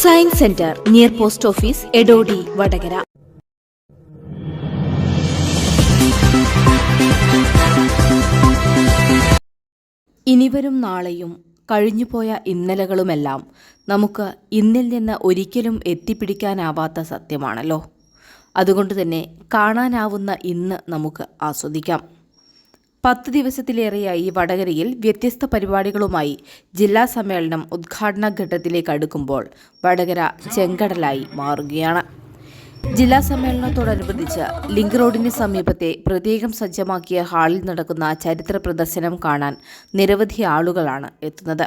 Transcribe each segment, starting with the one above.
Science centre near post office Edodi Vadakara ഇനിവരും നാളെയും കഴിഞ്ഞുപോയ ഇന്നലകളുമെല്ലാം നമുക്ക് ഇന്നിൽ നിന്ന് ഒരിക്കലും എത്തിപ്പിടിക്കാനാവാത്ത സത്യമാണല്ലോ. അതുകൊണ്ട് തന്നെ കാണാനാവുന്ന ഇന്ന് നമുക്ക് ആസ്വദിക്കാം. പത്ത് ദിവസത്തിലേറെയായി വടകരയിൽ വ്യത്യസ്ത പരിപാടികളുമായി ജില്ലാ സമ്മേളനം ഉദ്ഘാടന ഘട്ടത്തിലേക്ക് അടുക്കുമ്പോൾ വടകര ചെങ്കടലായി മാറുകയാണ്. ജില്ലാ സമ്മേളനത്തോടനുബന്ധിച്ച് ലിങ്ക് റോഡിന് സമീപത്തെ പ്രത്യേകം സജ്ജമാക്കിയ ഹാളിൽ നടക്കുന്ന ചരിത്ര പ്രദർശനം കാണാൻ നിരവധി ആളുകളാണ് എത്തുന്നത്.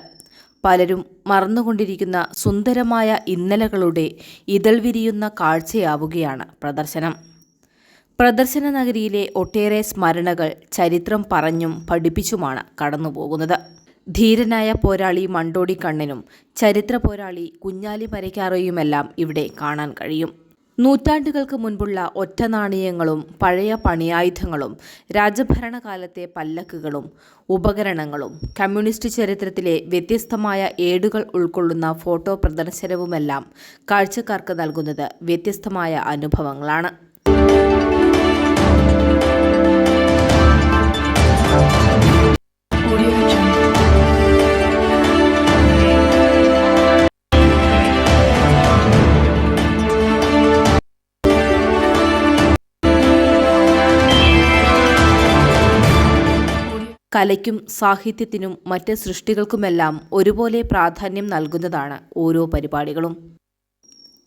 പലരും മറന്നുകൊണ്ടിരിക്കുന്ന സുന്ദരമായ ഇന്നലകളുടെ ഇതൾ വിരിയുന്ന കാഴ്ചയാവുകയാണ് പ്രദർശനം. പ്രദർശന നഗരിയിലെ ഒട്ടേറെ സ്മരണകൾ ചരിത്രം പറഞ്ഞും പഠിപ്പിച്ചുമാണ് കടന്നുപോകുന്നത്. ധീരനായ പോരാളി മണ്ടോടി കണ്ണനും ചരിത്ര പോരാളി കുഞ്ഞാലി മരയ്ക്കാറയുമെല്ലാം ഇവിടെ കാണാൻ കഴിയും. നൂറ്റാണ്ടുകൾക്ക് മുൻപുള്ള ഒറ്റ നാണയങ്ങളും പഴയ പണിയായുധങ്ങളും രാജഭരണകാലത്തെ പല്ലക്കുകളും ഉപകരണങ്ങളും കമ്മ്യൂണിസ്റ്റ് ചരിത്രത്തിലെ വ്യത്യസ്തമായ ഏടുകൾ ഉൾക്കൊള്ളുന്ന ഫോട്ടോ പ്രദർശനവുമെല്ലാം കാഴ്ചക്കാർക്ക് നൽകുന്നത് വ്യത്യസ്തമായ അനുഭവങ്ങളാണ്. കലയ്ക്കും സാഹിത്യത്തിനും മറ്റ് സൃഷ്ടികൾക്കുമെല്ലാം ഒരുപോലെ പ്രാധാന്യം നൽകുന്നതാണ് ഓരോ പരിപാടികളും.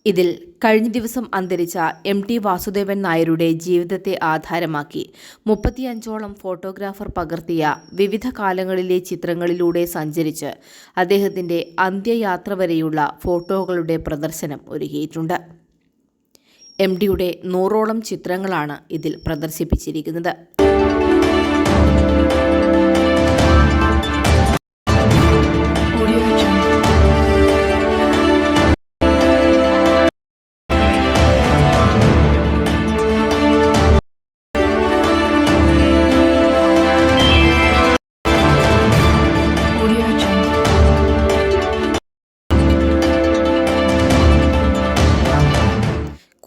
ഇതിൽ കഴിഞ്ഞ ദിവസം അന്തരിച്ച എം ടി വാസുദേവൻ നായരുടെ ജീവിതത്തെ ആധാരമാക്കി മുപ്പത്തിയഞ്ചോളം ഫോട്ടോഗ്രാഫർ പകർത്തിയ വിവിധ കാലങ്ങളിലെ ചിത്രങ്ങളിലൂടെ സഞ്ചരിച്ച് അദ്ദേഹത്തിന്റെ അന്ത്യയാത്ര വരെയുള്ള ഫോട്ടോകളുടെ പ്രദർശനം ഒരുക്കിയിട്ടുണ്ട്. എം ഡിയുടെ നൂറോളം ചിത്രങ്ങളാണ് ഇതിൽ പ്രദർശിപ്പിച്ചിരിക്കുന്നത്.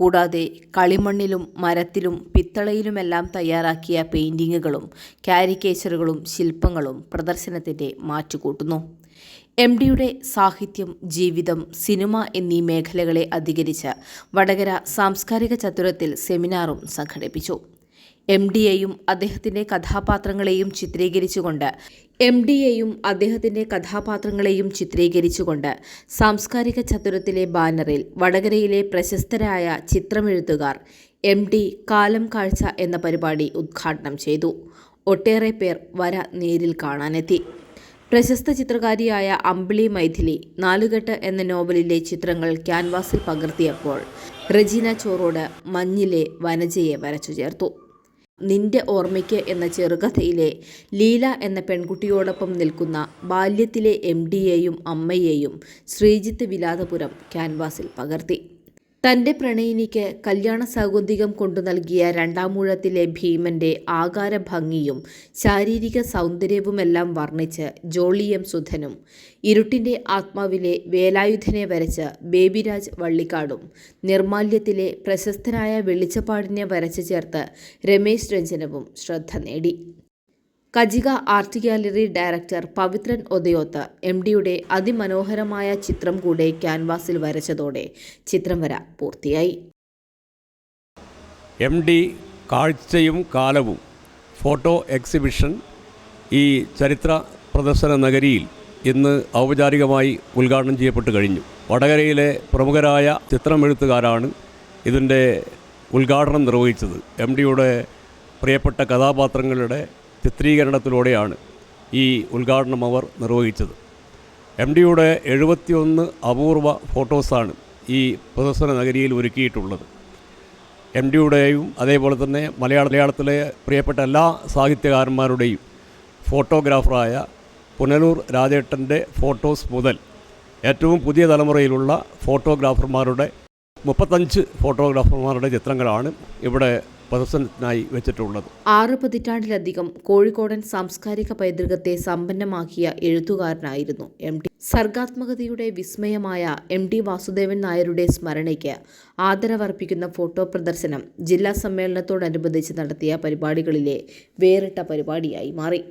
കൂടാതെ കളിമണ്ണിലും മരത്തിലും പിത്തളയിലുമെല്ലാം തയ്യാറാക്കിയ പെയിന്റിങ്ങുകളും കാരിക്കേച്ചറുകളും ശില്പങ്ങളും പ്രദർശനത്തിന്റെ മാറ്റുകൂട്ടുന്നു. എം ഡിയുടെ സാഹിത്യം ജീവിതം സിനിമ എന്നീ മേഖലകളെ അധികരിച്ച് വടകര സാംസ്കാരിക ചതുരത്തിൽ സെമിനാറും സംഘടിപ്പിച്ചു. എം ഡിയെയും അദ്ദേഹത്തിന്റെ കഥാപാത്രങ്ങളെയും ചിത്രീകരിച്ചുകൊണ്ട് എം ഡിയെയും അദ്ദേഹത്തിന്റെ കഥാപാത്രങ്ങളെയും ചിത്രീകരിച്ചുകൊണ്ട് സാംസ്കാരിക ചതുരത്തിലെ ബാനറിൽ വടകരയിലെ പ്രശസ്തരായ ചിത്രമെഴുത്തുകാർ എം ഡി കാലം കാഴ്ച എന്ന പരിപാടി ഉദ്ഘാടനം ചെയ്തു. ഒട്ടേറെ പേർ വര നേരിൽ കാണാനെത്തി. പ്രശസ്ത ചിത്രകാരിയായ അമ്പിളി മൈഥിലി നാലുകെട്ട് എന്ന നോവലിലെ ചിത്രങ്ങൾ ക്യാൻവാസിൽ പകർത്തിയപ്പോൾ റജീന ചോറോട് മഞ്ഞിലെ വനജയെ വരച്ചു ചേർത്തു നിന്റെ ഓർമ്മയ്ക്ക് എന്ന ചെറുകഥയിലെ ലീല എന്ന പെൺകുട്ടിയോടൊപ്പം നിൽക്കുന്ന ബാല്യത്തിലെ എം ഡിയെയും അമ്മയെയും ശ്രീജിത്ത് വിലാതപുരം ക്യാൻവാസിൽ പകർത്തി. തന്റെ പ്രണയിനിക്ക് കല്യാണ സൗഗന്ധികം കൊണ്ടു നൽകിയ രണ്ടാമൂഴത്തിലെ ഭീമന്റെ ആകാര ഭംഗിയും ശാരീരിക സൗന്ദര്യവുമെല്ലാം വർണിച്ച് ജോളി എം സുധനും. ഇരുട്ടിന്റെ ആത്മാവിലെ വേലായുധനെ വരച്ച് ബേബിരാജ് വള്ളിക്കാടും നിർമാല്യത്തിലെ പ്രശസ്തനായ വെളിച്ചപ്പാടിനെ വരച്ചു ചേർത്ത് രമേശ് രഞ്ജനവും ശ്രദ്ധ നേടി. Kajika art gallery director Pavithran Othayoth M ഡിയുടെ അതിമനോഹരമായ ചിത്രം കൂടെ ക്യാൻവാസിൽ വരച്ചതോടെ ചിത്രം വര പൂർത്തിയായി. എം ഡി കാഴ്ചയും കാലവും ഫോട്ടോ എക്സിബിഷൻ ഈ ചരിത്ര പ്രദർശന നഗരിയിൽ ഇന്ന് ഔപചാരികമായി ഉദ്ഘാടനം ചെയ്യപ്പെട്ട് കഴിഞ്ഞു. വടകരയിലെ പ്രമുഖരായ ചിത്രമെഴുത്തുകാരാണ് ഇതിന്റെ ഉദ്ഘാടനം നിർവഹിച്ചത്. എം ഡിയുടെ പ്രിയപ്പെട്ട കഥാപാത്രങ്ങളുടെ ചിത്രീകരണത്തിലൂടെയാണ് ഈ ഉദ്ഘാടനം അവർ നിർവഹിച്ചത്. എം ഡിയുടെ എഴുപത്തിയൊന്ന് അപൂർവ ഫോട്ടോസാണ് ഈ പ്രദർശന നഗരിയിൽ ഒരുക്കിയിട്ടുള്ളത്. എം ഡിയുടെയും അതേപോലെ തന്നെ മലയാള മലയാളത്തിലെ പ്രിയപ്പെട്ട എല്ലാ സാഹിത്യകാരന്മാരുടെയും ഫോട്ടോഗ്രാഫറായ പുനലൂർ രാജേട്ടന്റെ ഫോട്ടോസ് മുതൽ ഏറ്റവും പുതിയ തലമുറയിലുള്ള ഫോട്ടോഗ്രാഫർമാരുടെ മുപ്പത്തഞ്ച് ഫോട്ടോഗ്രാഫർമാരുടെ ചിത്രങ്ങളാണ് ഇവിടെ പ്രദർശനത്തിനായി വെച്ചിട്ടുള്ളത്. ആറ് പതിറ്റാണ്ടിലധികം കോഴിക്കോടൻ സാംസ്കാരിക പൈതൃകത്തെ സമ്പന്നമാക്കിയ എഴുത്തുകാരനായിരുന്നു എം ടി. സർഗാത്മകതയുടെ വിസ്മയമായ എം ടി വാസുദേവൻ നായരുടെ സ്മരണയ്ക്ക് ആദരവർപ്പിക്കുന്ന ഫോട്ടോ പ്രദർശനം ജില്ലാ സമ്മേളനത്തോടനുബന്ധിച്ച് നടത്തിയ പരിപാടികളിലെ വേറിട്ട പരിപാടിയായി മാറി.